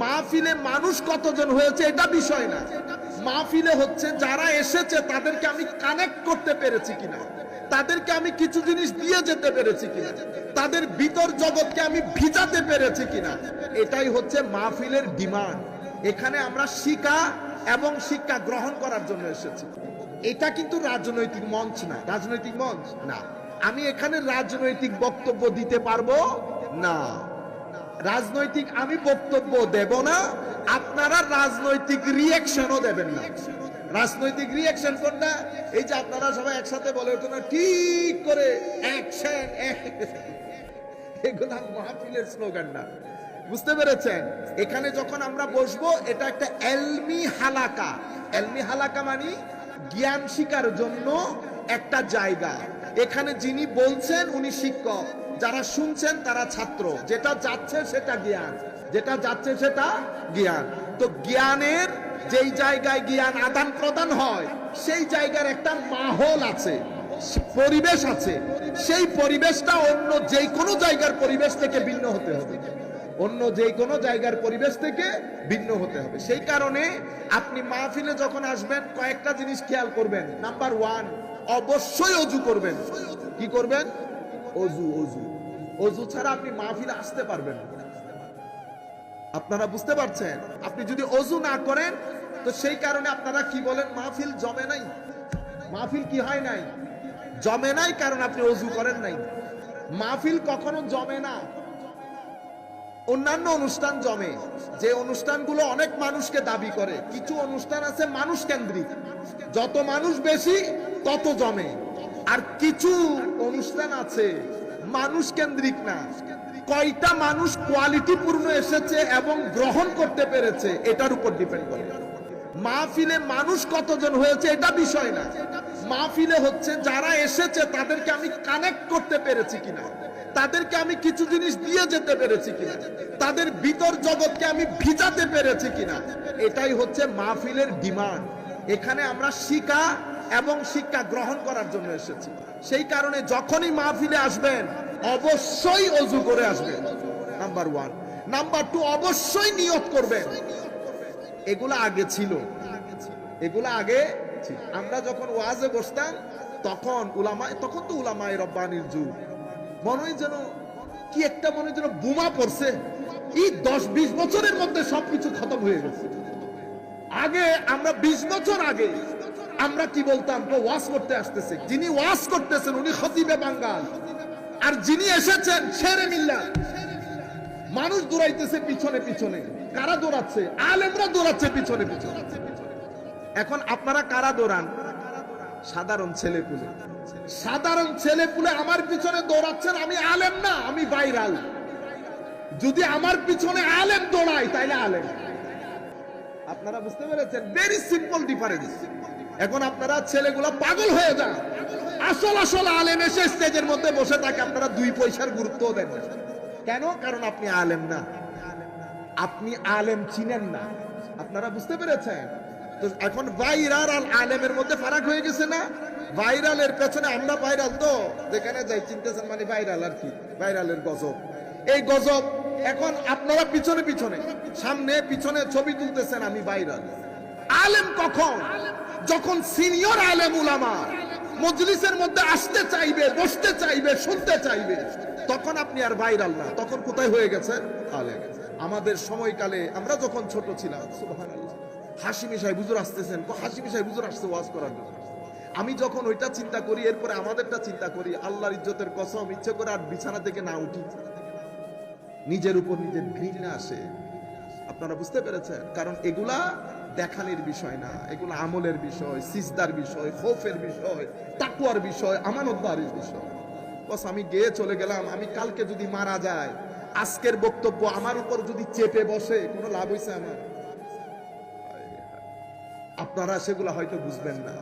মাহফিলে মানুষ কতজন হয়েছে এটা বিষয় না। মাহফিলে হচ্ছে যারা এসেছে তাদেরকে আমি কানেক্ট করতে পেরেছি কিনা। তাদেরকে আমি কিছু জিনিস দিয়ে যেতে পেরেছি কিনা। তাদের ভিতর জগৎকে আমি ভিজাতে পেরেছি কিনা। এটাই হচ্ছে মাহফিলের ডিমান্ড এখানে আমরা শিক্ষা এবং শিক্ষা গ্রহণ করার জন্য এসেছি। এটা কিন্তু রাজনৈতিক মঞ্চ না। রাজনৈতিক মঞ্চ? না। আমি এখানে রাজনৈতিক বক্তব্য দিতে পারব? না। রাজনৈতিক আমি বক্তব্য দেব না, আপনারা রাজনৈতিক রিয়েকশনও দেবেন না। রাজনৈতিক রিয়েকশন কোনটা? এই যে আপনারা সবাই একসাথে বলে ওঠে না, ঠিক করে অ্যাকশন এগুলো মাহফিলের স্লোগান না। বুঝতে পেরেছেন? এখানে যখন আমরা বসবো, এটা একটা এলমি হালাকা। এলমি হালাকা মানে জ্ঞান শিকার জন্য একটা জায়গা। এখানে যিনি বলছেন উনি শিক্ষক। যারা শুনছেন তারা ছাত্র। যেটা যাচ্ছে সেটা জ্ঞান। যেটা যাচ্ছে সেটা জ্ঞান। তো জ্ঞানের যেই জায়গায় জ্ঞান আদান প্রদান হয়, সেই জায়গার একটা মাহল আছে, পরিবেশ আছে। সেই পরিবেশটা অন্য যে কোনো জায়গার পরিবেশ থেকে ভিন্ন হতে হবে। অন্য যে কোনো জায়গার পরিবেশ থেকে ভিন্ন হতে হবে। সেই কারণে আপনি মাহফিলে যখন আসবেন, কয়েকটা জিনিস খেয়াল করবেন। নাম্বার ওয়ান অবশ্যই অজু করবেন। কি করবেন? অজু অজু। অজু ছাড়া আপনি মাহফিলে আসতে পারবেন আপনারা বুঝতে পারছেন? আপনি যদি অজু না করেন, তো সেই কারণে আপনারা কি বলেন, মাহফিল জমে নাই? মাহফিল কি হয় নাই? জমে নাই কারণ আপনি অজু করেন নাই। মাহফিল কখনো জমে না। অন্যান্য অনুষ্ঠান জমে। যে অনুষ্ঠানগুলো অনেক মানুষকে দাবি করে। কিছু অনুষ্ঠান আছে মানুষ কেন্দ্রিক যত মানুষ বেশি, তত জমে। আর কিছু অনুষ্ঠান আছে মানুষ কেন্দ্রিক না। কয়টা মানুষ কোয়ালিটিপূর্ণ এসেছে এবং গ্রহণ করতে পেরেছে, এটার উপর ডিপেন্ড করে। মাহফিলে মানুষ কতজন হয়েছে, এটা বিষয় না। মাহফিলে হচ্ছে যারা এসেছে, তাদেরকে আমি কানেক্ট করতে পেরেছি কিনা। তাদেরকে আমি কিছু জিনিস দিয়ে যেতে পেরেছি কিনা? তাদের ভিতর জগৎকে আমি ভিজাতে পেরেছি কিনা? এটাই হচ্ছে মাহফিলের ডিমান্ড। এখানে আমরা শিক্ষা এবং শিক্ষা গ্রহণ করার জন্য এসেছি। সেই কারণে যখনই মাহফিলে আসবেন, অবশ্যই অজু করে আসবেন। নাম্বার ওয়ান নাম্বার টু অবশ্যই নিয়ত করবেন। এগুলো আগে ছিল। এগুলো আগে আমরা যখন ওয়াজে বসতাম, তখন উলামায় তখন তো উলামায় রব্বানির যুগ। মনে যেন, কি একটা মনে যেন বোমা পড়ছে। এই দশ বিশ বছরের মধ্যে সবকিছু খতম হয়ে গেছে। আগে আমরা বিশ বছর আগে আমরা কি বলতাম, তো ওয়াজ করতে আসতেছে। যিনি ওয়াজ করতেছেন, উনি খতিবে বাঙ্গাল। আর যিনি এসেছেন, শেরে মিল্লা। মানুষ দৌড়াইতেছে পিছনে পিছনে। কারা দৌড়াচ্ছে? আলেমরা দৌড়াচ্ছে পিছনে পিছনে। এখন আপনারা কারা দৌড়ান? সাধারণ ছেলে পুলে সাধারণ ছেলে পুলে আমার পিছনে দৌড়াচ্ছেন, আমি আলেম না, আমি ভাইরাল। যদি আমার পিছনে আলেম দৌড়াই তাইলে আলেম। আপনারা বুঝতে পেরেছেন? ভেরি সিম্পল ডিফারেন্স এখন আপনারা ছেলেগুলা পাগল হয়ে যান। আসল আসল আলেম এসে স্টেজের মধ্যে বসে থাকে, আপনারা দুই পয়সার গুরুত্ব দেন কেন? কারণ আপনি আলেম না। আপনি আলেম চিনেন না। আপনারা বুঝতে পেরেছেন? তো এখন ভাইরাল আর আলেমের মধ্যে ফারাক হয়ে গেছে না? ভাইরালের পেছনে আমরা ভাইরাল তো। যেখানে যাই চিনতেছেন মানে ভাইরাল আর কি, ভাইরালের গজব। এই গজব এখন আপনারা পিছনে পিছনে, সামনে পিছনে ছবি তুলতেছেন আমি ভাইরাল। আলেম কখন? যখন সিনিয়র আলেম উলামা মজলিসের মধ্যে আসতে চাইবে, বসতে চাইবে, শুনতে চাইবে, তখন আপনি আর ভাইরাল না। তখন কোথায় হয়ে গেছে? আলেম। আমাদের সময়কালে আমরা যখন ছোট ছিলাম, সুবহানাল্লাহ। হাসিমি সাহেব হুজুর আসতেছেন। হাসিমি সাহেব হুজুর আসছে, ওয়াজ করার জন্য। আমি যখন ওইটা চিন্তা করি, এরপরে আমাদেরটা চিন্তা করি, আল্লাহর ইজ্জতের কসম, ইচ্ছে করে আর বিছানা থেকে না উঠি। নিজের উপর নিজের ঘৃণা আসে। আপনারা বুঝতে পেরেছেন? কারণ এগুলা দেখানির বিষয় না। এগুলো আমলের বিষয়, সিজদার বিষয়, খোফের বিষয় তাকুয়ার বিষয় আমানতদারির বিষয়। বস, আমি গিয়ে চলে গেলাম। আমি কালকে যদি মারা যায় আজকের বক্তব্য আমার উপর যদি চেপে বসে, কোনো লাভ হয়েছে আমার? আপনারা সেগুলো হয়তো বুঝবেন না।